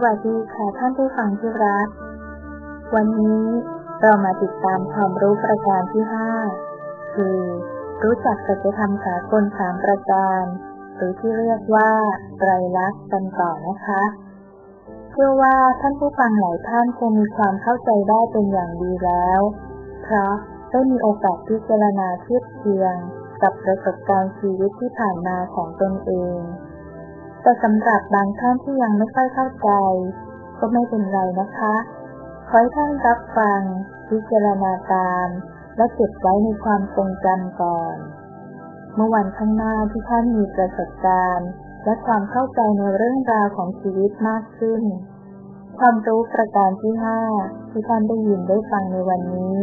สวัสดีค่ะท่านผู้ฟังที่รัก วันนี้เรามาติดตามความรู้ประการที่ห้าคือ รู้จักสัจธรรมสากลสามประการ หรือที่เรียกว่าไตรลักษณ์กันต่อนะคะ เชื่อว่าท่านผู้ฟังหลายท่านคงมีความเข้าใจได้เป็นอย่างดีแล้ว เพราะได้มีโอกาสพิจารณาเทียบเคียง กับประสบการณ์ชีวิตที่ผ่านมาของตนเอง แต่สำหรับบางท่านที่ยังไม่ค่อยเข้าใจ ก็ไม่เป็นไรนะคะ ขอให้ท่านรับฟัง พิจารณาตาม และเก็บไว้ในความทรงจำก่อน เมื่อวันข้างหน้าที่ท่านมีประสบการณ์ และความเข้าใจในเรื่องราวของชีวิตมากขึ้น ความรู้ประการที่ห้าที่ท่านได้ยินได้ฟังในวันนี้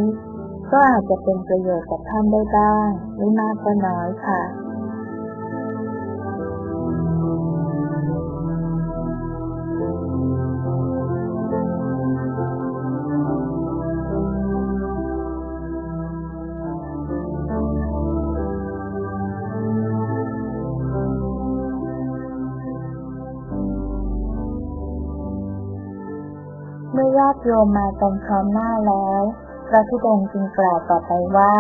ก็อาจจะเป็นประโยชน์กับท่านได้บ้างไม่มากก็น้อยค่ะ โยมมากันพร้อมหน้าแล้ว พระธุดงค์จึงกล่าวต่อไปว่า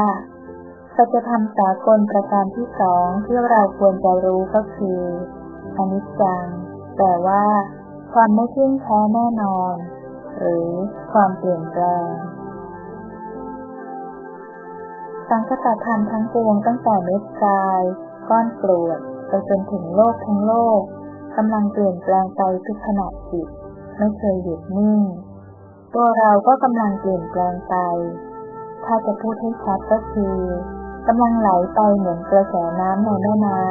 สัจธรรมสากลประการที่สองที่เราควรจะรู้ก็คืออนิจจังแต่ว่าความไม่เที่ยงแท้แน่นอน หรือความเปลี่ยนแปลง สังคตธรรมทั้งปวงตั้งแต่เม็ดทราย ก้อนกรวดไปจนถึงโลกทั้งโลกกำลังเปลี่ยนแปลงไปทุกขณะจิต ไม่เคยหยุดนิ่ง ตัวเราก็กำลังเปลี่ยนแปลงไป ถ้าจะพูดให้ชัดก็คือกำลังไหลไปเหมือนกระแสน้ำในแม่น้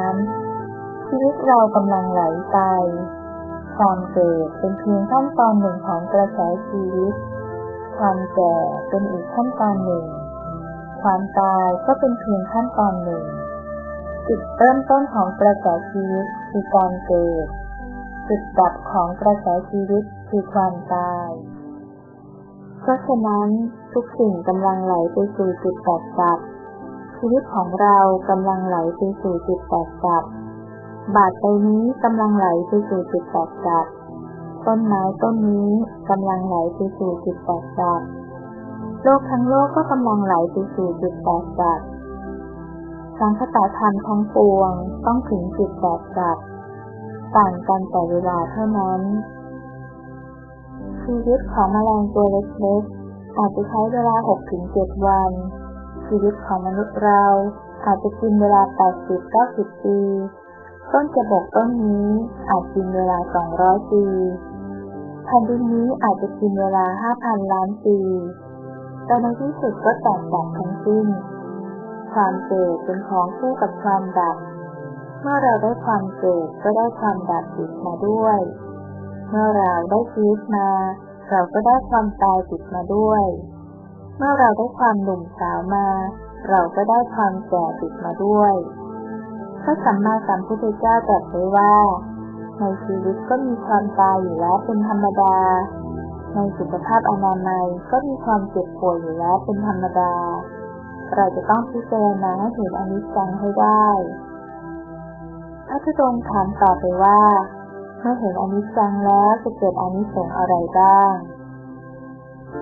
ำชีวิตเรากำลังไหลไป ความเกิดเป็นเพียงขั้นตอนหนึ่งของกระแสชีวิต ความแก่เป็นอีกขั้นตอนหนึ่ง ความตายก็เป็นเพียงขั้นตอนหนึ่ง จุดเริ่มต้นของกระแสชีวิตคือการเกิด จุดดับของกระแสชีวิตคือความตาย เพราะฉะนั้นทุกสิ่งกำลังไหลไปสู่จุดแตกดับ ชีวิตของเรากำลังไหลไปสู่จุดแตกดับบาดไปนี้กำลังไหลไปสู่จุดแตกดับ ต้นไม้ต้นนี้กำลังไหลไปสู่จุดแตกดับ โลกทั้งโลกก็กำลังไหลไปสู่จุดแตกดับสังคตธรรมทั้งปวงต้องถึงจุดแตกดับ ต่างกันแต่เวลาเท่านั้น ชีวิตของแมลงตัวเล็กๆ อาจจะใช้เวลา 6-7 วัน ชีวิตของมนุษย์เราอาจจะกินเวลา 80-90 ปี ต้นจะบกต้นนี้อาจกินเวลา 200 ปีแผ่นดินนี้อาจจะกินเวลา 5,000 ล้านปีแต่ในที่สุดก็แตกต่างทั้งสิ้น ความเกิดเป็นของคู่กับความดับ เมื่อเราได้ความเกิดก็ได้ความดับติดมาด้วย เมื่อเราได้ชีวิตมา เราก็ได้ความตายติดมาด้วย เมื่อเราได้ความหนุ่มสาวมา เราก็ได้ความแก่ติดมาด้วยพระสัมมาสัมพุทธเจ้าตรัสไว้ว่า ในชีวิตก็มีความตายอยู่แล้วเป็นธรรมดา ในสุขภาพอนามัยก็มีความเจ็บป่วยอยู่แล้วเป็นธรรมดา เราจะต้องพิจารณาให้เห็นอนิจจังให้ได้พระธุดงค์ถามต่อไปว่า มื่อเห็นอนิจจังแล้วจะเกิดอนิสงส์อะไรบ้าง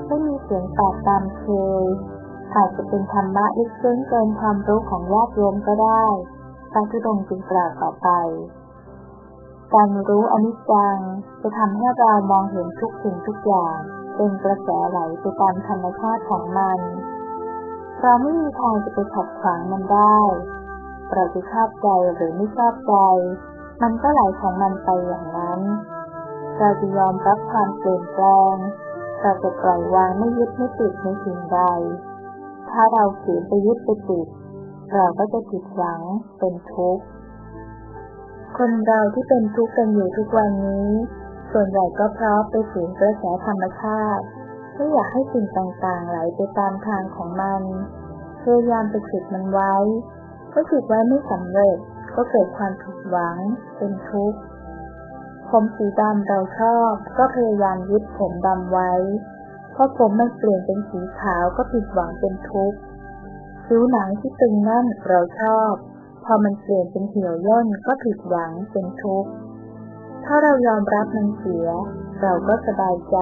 ไม่มีเสียงตอบตามเคย อาจจะเป็นธรรมะลึกซึ้งเกินความรู้ของญาติโยมก็ได้พระธุดงค์จึงกล่าวต่อไป การรู้อนิจจังจะทำให้เรามองเห็นทุกสิ่งทุกอย่าง เป็นกระแสไหลไปตามธรรมชาติของมัน เราไม่มีทางจะไปขัดขวางมันได้ เราจะชอบใจหรือไม่ชอบใจ มันก็ไหลของมันไปอย่างนั้น เราจะยอมรับความเปลี่ยนแปลง เราจะปล่อยวางไม่ยึดไม่ติดในสิ่งใด ถ้าเราขืนไปยึดไปติด เราก็จะผิดหวังเป็นทุกข์ คนเราที่เป็นทุกข์กันอยู่ทุกวันนี้ ส่วนใหญ่ก็เพราะไปฝืนกระแสธรรมชาติไม่อยากให้สิ่งต่างๆไหลไปตามทางของมัน พยายามไปฉุดมันไว้ ก็คิดไว้ไม่สำเร็จ ก็เกิดความผิดหวัง เป็นทุกข์ ผมสีดำเราชอบ ก็พยายามยึดผมดำไว้ พอผมมันเปลี่ยนเป็นสีขาวก็ผิดหวังเป็นทุกข์คิ้วหนังที่ตึงนั่นเราชอบ พอมันเปลี่ยนเป็นเหี่ยวย่นก็ผิดหวังเป็นทุกข์ ถ้าเรายอมรับมันเสีย เราก็สบายใจ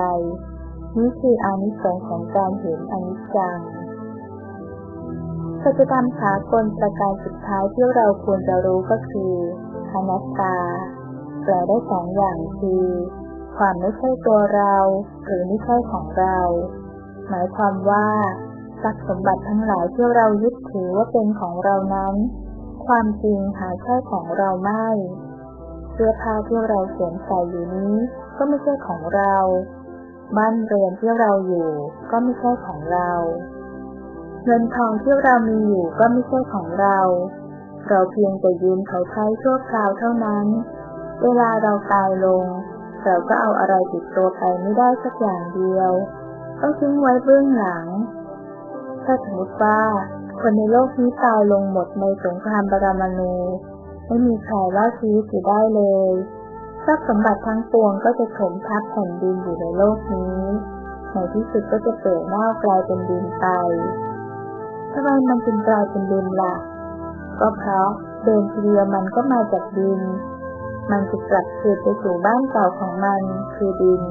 นี่คืออานิสงส์ของการเห็นอนิจจัง สัจธรรมสากลประการสุดท้ายที่เราควรจะรู้ก็คืออนัตตา แปลได้สองอย่างคือ ความไม่ใช่ตัวเรา หรือไม่ใช่ของเรา หมายความว่าทรัพย์สมบัติทั้งหลายที่เรายึดถือว่าเป็นของเรานั้น ความจริงหาใช่ของเราไม่ เสื้อผ้าที่เราสวมใส่อยู่นี้ก็ไม่ใช่ของเรา บ้านเรือนที่เราอยู่ก็ไม่ใช่ของเรา เงินทองที่เรามีอยู่ก็ไม่ใช่ของเรา เราเพียงแต่ยืมเขาใช้ชั่วคราวเท่านั้น เวลาเราตายลง เราก็เอาอะไรติดตัวไปไม่ได้สักอย่างเดียว ต้องทิ้งไว้เบื้องหลัง ถ้าสมมติว่าคนในโลกนี้ตายลงหมดในสงครามปรมาณูไม่มีใครรอดชีวิตอยู่ได้เลยทรัพย์สมบัติทั้งปวงก็จะถมทับแผ่นดินอยู่ในโลกนี้ในที่สุดก็จะเปิดหน้ากลายเป็นดินไป ทำไมมันจึงกลายเป็นดินล่ะ ก็เพราะเดิมทีเดียวมันก็มาจากดิน มันจะกลับคืนไปสู่บ้านเก่าของมันคือดิน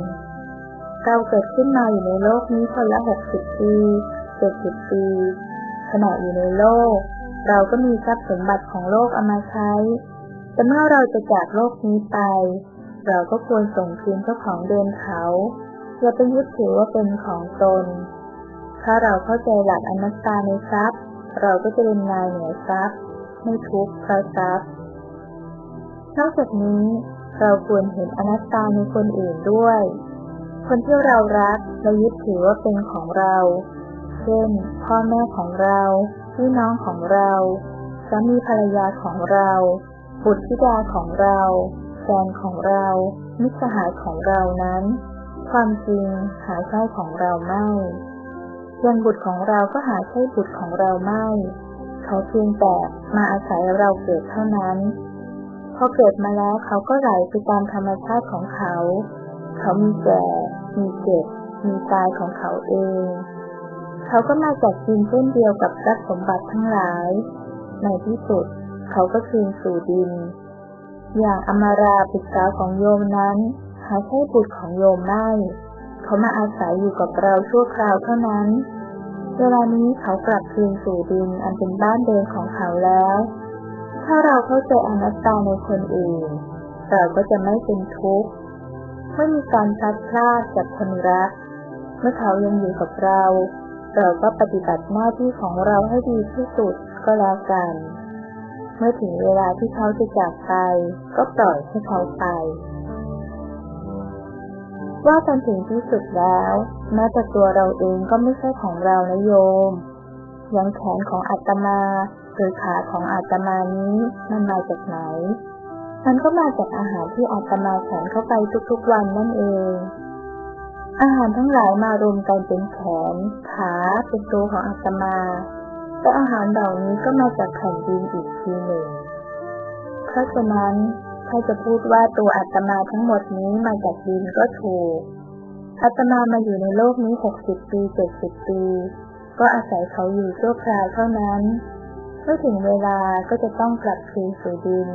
เราเกิดขึ้นมาอยู่ในโลกนี้คนละหกสิบปีเจ็ดสิบปี ขณะอยู่ในโลก เราก็มีทรัพย์สมบัติของโลกเอามาใช้ แต่เมื่อเราจะจากโลกนี้ไป เราก็ควรส่งคืนเจ้าของเดินเขาอย่าไปยึดถือว่าเป็นของตน ถ้าเราเข้าใจหลักอนัตตาในทรัพย์ เราก็จะเป็นนายเหนือทรัพย์ ไม่ทุกข์เพราะทรัพย์ นอกจากนี้เราควรเห็นอนัตตาในคนอื่นด้วย คนที่เรารักและยึดถือว่าเป็นของเรา เช่น พ่อแม่ของเรา พี่น้องของเราสามีภรรยาของเรา บุตรธิดาของเรา แฟนของเรา มิตรสหายของเรานั้น ความจริงหาใช่ของเราไม่ ยังบุตรของเราก็หาใช่บุตรของเราไม่ เขาเพียงแต่มาอาศัยเราเกิดเท่านั้น พอเกิดมาแล้วเขาก็ไหลไปตามธรรมชาติของเขา เขามีแก่ มีเจ็บ มีตายของเขาเอง เขาก็มาจากดินเช่นเดียวกับทรัพย์สมบัติทั้งหลาย ในที่สุด เขาก็คืนสู่ดิน อย่างอมาราปิสาของโยมนั้น หาใช่บุตรของโยมไม่ เขามาอาศัยอยู่กับเราชั่วคราวเท่านั้น เวลานี้เขากลับคืนสู่ดินอันเป็นบ้านเดิมของเขาแล้ว ถ้าเราเข้าใจอนัตตาในคนอื่น เราก็จะไม่เป็นทุกข์เมื่อมีการพัดพลาดจากคนรัก เมื่อเขายังอยู่กับเรา เราก็ปฏิบัติหน้าที่ของเราให้ดีที่สุดก็แล้วกัน เมื่อถึงเวลาที่เขาจะจากไป ก็ปล่อยให้เขาไป ว่ากันถึงที่สุดแล้วแม้แต่ตัวเราเองก็ไม่ใช่ของเรานะโยมยังแขนของอาตมาหรือขาของอาตมานี้มันมาจากไหน มันก็มาจากอาหารที่อาตมาแขนเข้าไปทุกๆวันนั่นเอง อาหารทั้งหลายมารวมกันเป็นแขน ขาเป็นตัวของอาตมา แต่อาหารเหล่านี้ก็มาจากแผ่นดินอีกทีหนึ่ง เพราะฉะนั้น ถ้าจะพูดว่าตัวอาตมาทั้งหมดนี้มาจากดินก็ถูก อาตมามาอยู่ในโลกนี้หกสิบปีเจ็ดสิบปี ก็อาศัยเขาอยู่ชั่วคราวเท่านั้นเมื่อถึงเวลาก็จะต้องกลับคืนสู่ดิน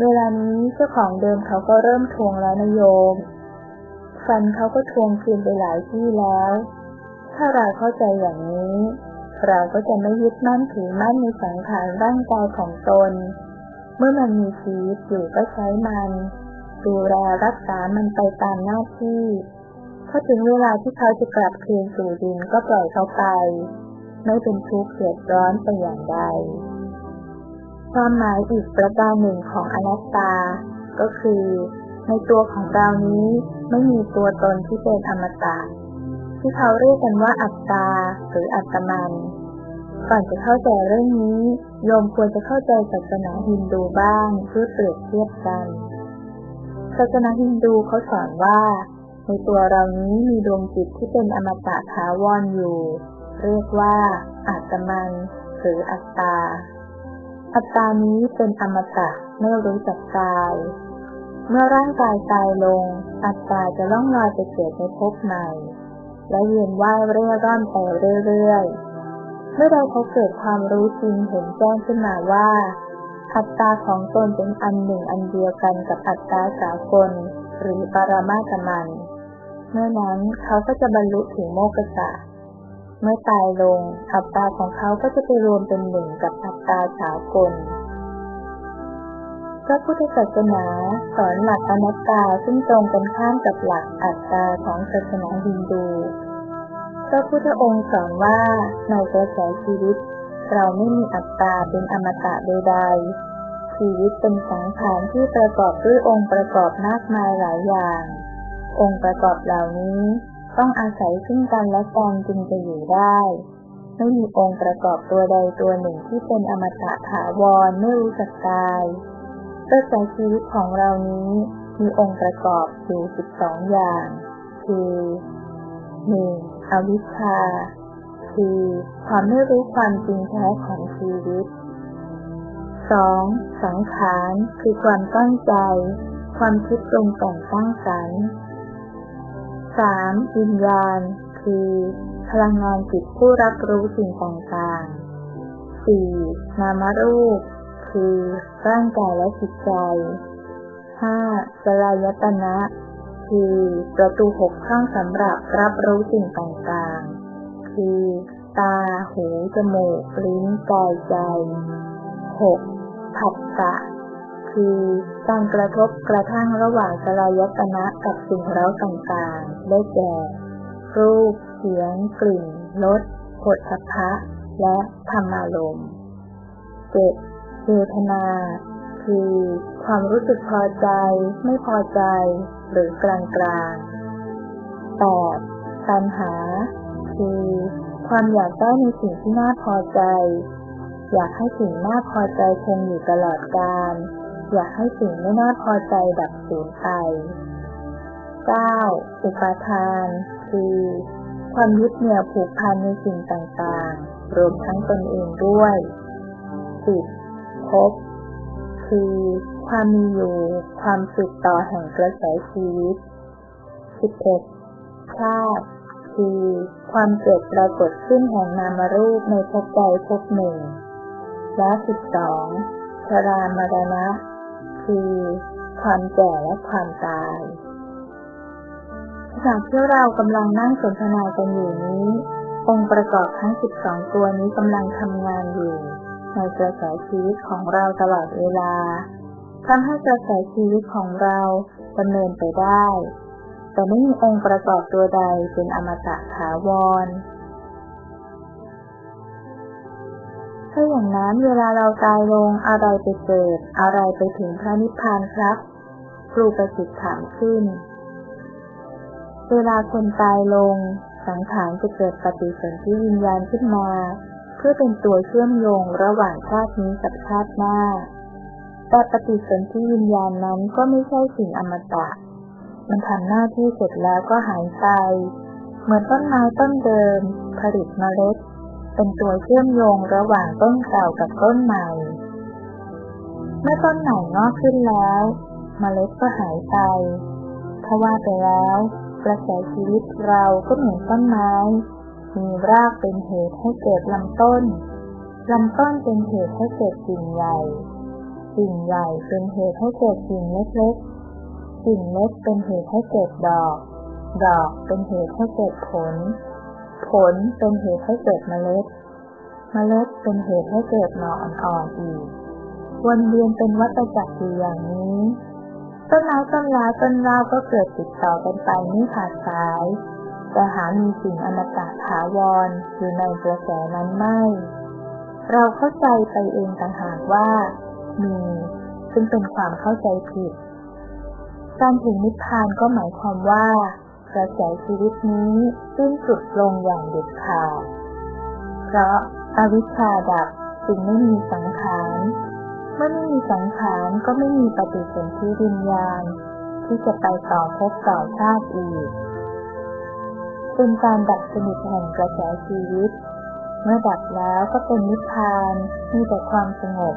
เวลานี้เจ้าของเดิมเขาก็เริ่มทวงแล้วนโยม ฟันเขาก็ทวงคืนไปหลายที่แล้ว ถ้าเราเข้าใจอย่างนี้ เราก็จะไม่ยึดมั่นถือมั่นในสังขารร่างกายของตน เมื่อมันมีชีวิตอยู่ก็ใช้มัน ดูแลรักษามันไปตามหน้าที่พอถึงเวลาที่เขาจะกลับคืนสู่ดินก็ปล่อยเขาไป ไม่เป็นทุกข์เดือดร้อนไปอย่างใดความหมายอีกประการหนึ่งของอนัตตา ก็คือ ในตัวของเรานี้ไม่มีตัวตนที่เป็นอมตะที่เขาเรียกกันว่าอัตตาหรืออัตมัน ก่อนจะเข้าใจเรื่องนี้ โยมควรจะเข้าใจศาสนาฮินดูบ้างเพื่อเปรียบเทียบกัน ศาสนาฮินดูเขาสอนว่า ในตัวเรานี้มีดวงจิตที่เป็นอมตะถาวรอยู่ เรียกว่าอาตมันหรืออัตตา อัตตานี้เป็นอมตะไม่รู้จักตาย เมื่อร่างกายตายลง อัตตาจะล่องลอยไปเกิดในภพใหม่ และเวียนว่ายเร่ร่อนไปเรื่อยๆ เมื่อเราเขาเกิดความรู้จริงเห็นแจ้งขึ้นมาว่าอัตตาของตนเป็นอันหนึ่งอันเดียวกันกับอัตตาสากล หรือปรามาตมัน เมื่อนั้นเขาก็จะบรรลุถึงโมกษะเมื่อตายลง อัตตาของเขาก็จะไปรวมเป็นหนึ่งกับอัตตาสากลพระพุทธศาสนาสอนหลักอนัตตาซึ่งตรงกันข้ามกับหลักอัตตาของศาสนาฮินดู ระพุทธองค์สอนว่าในกระแสชีวิต เราไม่มีอัตตาเป็นอมตะใดๆชีวิตเป็นสังขารที่ประกอบด้วยองค์ประกอบมากมายหลายอย่าง องค์ประกอบเหล่านี้ ต้องอาศัยซึ่งกันและกันจึงจะอยู่ได้ไม่มีองค์ประกอบตัวใดตัวหนึ่งที่เป็นอมตะถาวรไม่รู้จักตายกระแสชีวิตของเรานี้มีองค์ประกอบอยู่ 12 อย่าง คือ 1. อวิชชา คือความไม่รู้ความจริงแท้ของชีวิต 2. สังขารคือความตั้งใจ ความคิดตรงแต่งสร้างสรรค์ 3. วิญญาณ คือ พลังงานจิตผู้รับรู้สิ่งต่างๆ 4. นามรูป คือร่างกายและจิตใจ 5. สลายตนะ คือ ประตูหกข้างสำหรับรับรู้สิ่งต่างๆ คือ ตา หู จมูก ลิ้น กาย ใจ 6. ผัสสะ คือการกระทบกระทั่งระหว่างสลายตนะกับสิ่งเร้าต่างๆ ได้แก่ รูป เสียง กลิ่น รสผลพะ และธรรมารมณ์ 7. เวทนา คือ ความรู้สึกพอใจ ไม่พอใจ หรือกลางกลางแปดตัณหา คือ ความอยากได้ในสิ่งที่น่าพอใจ อยากให้สิ่งน่าพอใจคงอยู่ตลอดกาล อยากให้สิ่งไม่น่าพอใจดับสูญไป 9. อุปาทาน คือ ความยึดเหนี่ยวผูกพันในสิ่งต่างๆ รวมทั้งตนเองด้วย 10. ภพ คือ ความมีอยู่ ความสืบต่อแห่งกระแสชีวิต 11. ชาติ คือ ความเกิดปรากฏขึ้นแห่งนามรูปในภพใดภพหนึ่ง และ 12. ชรามรณะ คือ ความแก่และความตายจากที่เรากำลังนั่งสนทนากันอยู่นี้ องค์ประกอบทั้ง 12 ตัวนี้กำลังทำงานอยู่ ในกระแสชีวิตของเราตลอดเวลาทำให้กระแสชีวิตของเราดำเนินไปได้ แต่ไม่มีองค์ประกอบตัวใดเป็นอมตะถาวร ถ้าอย่างนั้นเวลาเราตายลงอะไรไปเกิด อะไรไปถึงพระนิพพานครับ ครูประสิทธิ์ถามขึ้น เวลาคนตายลง สังขารจะเกิดปฏิสนธิวิญญาณขึ้นมา พื่อเป็นตัวเชื่อมโยงระหว่างชาตินี้กับชาติหน้า แต่ปฏิสนธิวิญญาณนั้นก็ไม่ใช่สิ่งอมตะ มันทำหน้าที่เสร็จแล้วก็หายไป เหมือนต้นไม้ต้นเดิม ผลิตเมล็ด เป็นตัวเชื่อมโยงระหว่างต้นเก่ากับต้นใหม่ เมื่อต้นใหม่งอกขึ้นแล้วเมล็ดก็หายไปถ้าว่าไปแล้วกระแสชีวิตเราก็เหมือนต้นไม้ มีรากเป็นเหตุให้เกิดลำต้น ลำต้นเป็นเหตุให้เกิดกิ่งใหญ่ กิ่งใหญ่เป็นเหตุให้เกิดกิ่งเล็กๆ กิ่งเล็กเป็นเหตุให้เกิดดอก ดอกเป็นเหตุให้เกิดผล ผลเป็นเหตุให้เกิดเมล็ด เมล็ดเป็นเหตุให้เกิดหน่ออ่อนๆอีก วนเวียนเป็นวัฏจักรอยู่อย่างนี้ ต้นไม้ต้นลาต้นราก็เกิดติดต่อกันไปไม่ขาดสาย แต่หามีสิ่งอมตะถาวรอยู่ในกระแสนั้นไม่ เราเข้าใจไปเองต่างหากว่า มีซึ่งเป็นความเข้าใจผิด การถึงนิพพานก็หมายความว่ากระแสชีวิตนี้สิ้นสุดลงอย่างเด็ดขาด เพราะอาวิชชาดับจึงไม่มีสังขาร เมื่อไม่มีสังขารก็ไม่มีปฏิสนธิวิญญาณ ที่จะไปต่อภพต่อชาติอีก เป็นการดับสนิทแห่งกระแสชีวิต เมื่อดับแล้วก็เป็นนิพพานมีแต่ความสงบ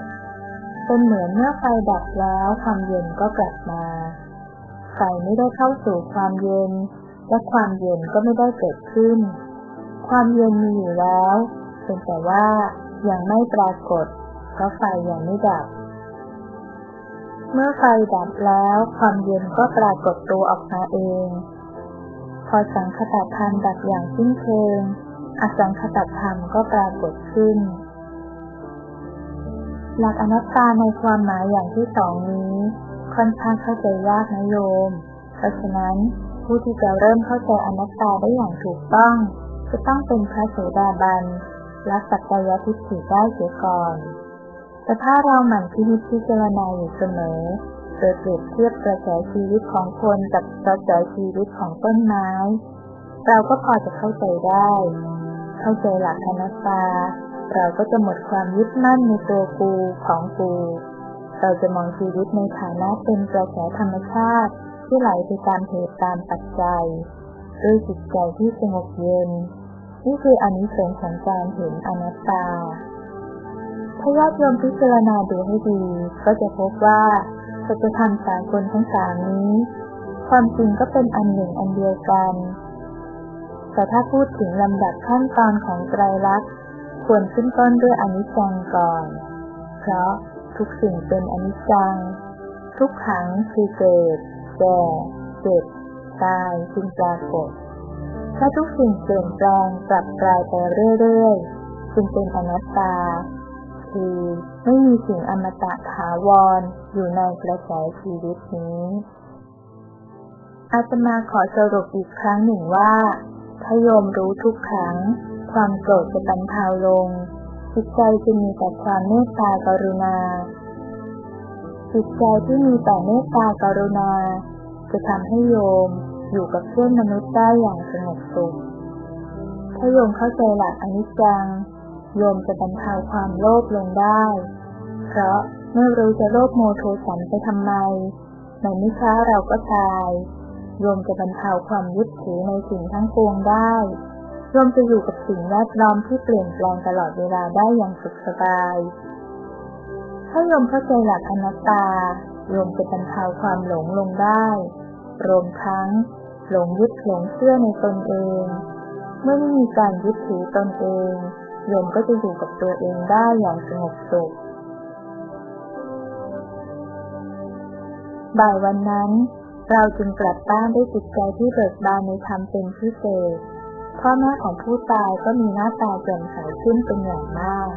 เป็นเหมือนเมื่อไฟดับแล้วความเย็นก็กลับมา ไฟไม่ได้เข้าสู่ความเย็น และความเย็นก็ไม่ได้เกิดขึ้น ความเย็นมีอยู่แล้วเป็นแต่ว่ายังไม่ปรากฏ เพราะไฟยังไม่ดับ เมื่อไฟดับแล้วความเย็นก็ปรากฏตัวออกมาเอง พอสังคตธรรมดับอย่างสิ้นเชิง อสังคตธรรมก็ปรากฏขึ้น หลักอนัตตาในความหมายอย่างที่สองนี้ ค่อนข้างเข้าใจยากนะโยม เพราะฉะนั้นผู้ที่จะเริ่มเข้าใจอนัตตาได้อย่างถูกต้อง จะต้องเป็นพระโสดาบันและสักกายทิฏฐิได้เสียก่อน แต่ถ้าเราหมั่นพิจิตพิจารณาอยู่เสมอ โดยเปรียบเทียบกระแสชีวิตของคนกับกระแสชีวิตของต้นไม้ เราก็พอจะเข้าใจได้ เข้าใจหลักอนัตตา เราก็จะหมดความยึดมั่นในตัวกูของกูเราจะมองชีวิตในฐานะเป็นกระแสธรรมชาติที่ไหลไปตามเหตุตามปัจจัยด้วยจิตใจที่สงบเย็น นี่คืออนิสงส์ของการเห็นอนัตตาถ้าญาติโยมพิจารณาดูให้ดี ก็จะพบว่า สัจธรรมสากลทั้งสามนี้ ความจริงก็เป็นอันหนึ่งอันเดียวกัน แต่ถ้าพูดถึงลำดับขั้นตอนของไตรลักษณ์ควรขึ้นต้นด้วยอนิจจังก่อน เพราะทุกสิ่งเป็นอนิจจัง ทุกขังคือเกิด แก่เจ็บ ตายจึงปรากฏ ถ้าทุกสิ่งเปลี่ยนแปลงกลับกลายไปเรื่อยๆ จึงเป็นอนัตตา คือไม่มีสิ่งอมตะถาวรอยู่ในกระแสชีวิตนี้ อาตมาขอสรุปอีกครั้งหนึ่งว่าถ้าโยมรู้ทุกครั้ง ความโกรธจะบรรเทาลง จิตใจจะมีแต่ความเมตตากรุณา จิตใจที่มีแต่เมตตากรุณา จะทำให้โยมอยู่กับเพื่อนมนุษย์ได้อย่างสงบสุขถ้าโยมเข้าใจหลักอนิจจัง โยมจะบรรเทาความโลภลงได้ เพราะเมื่อรู้จะโลภโมโทสันไปทำไมในนิช้าเราก็ตาย โยมจะบรรเทาความยึดถือในสิ่งทั้งปวงได้ โยมจะอยู่กับสิ่งแวดล้อมที่เปลี่ยนแปลงตลอดเวลาได้อย่างสุขสบาย ถ้าโยมเข้าใจหลักอนัตตา โยมจะบรรเทาความหลงลงได้ รวมทั้ง หลงยึดหลงเชื่อในตนเอง เมื่อไม่มีการยึดถือตนเอง โยมก็จะอยู่กับตัวเองได้อย่างสงบสุข บ่ายวันนั้น เราจึงกลับบ้านด้วยจิตใจที่เบิกบานในธรรมเป็นพิเศษ พ่อแม่ของผู้ตายก็มีหน้าตาแจ่มใสขึ้นเป็นอย่างมาก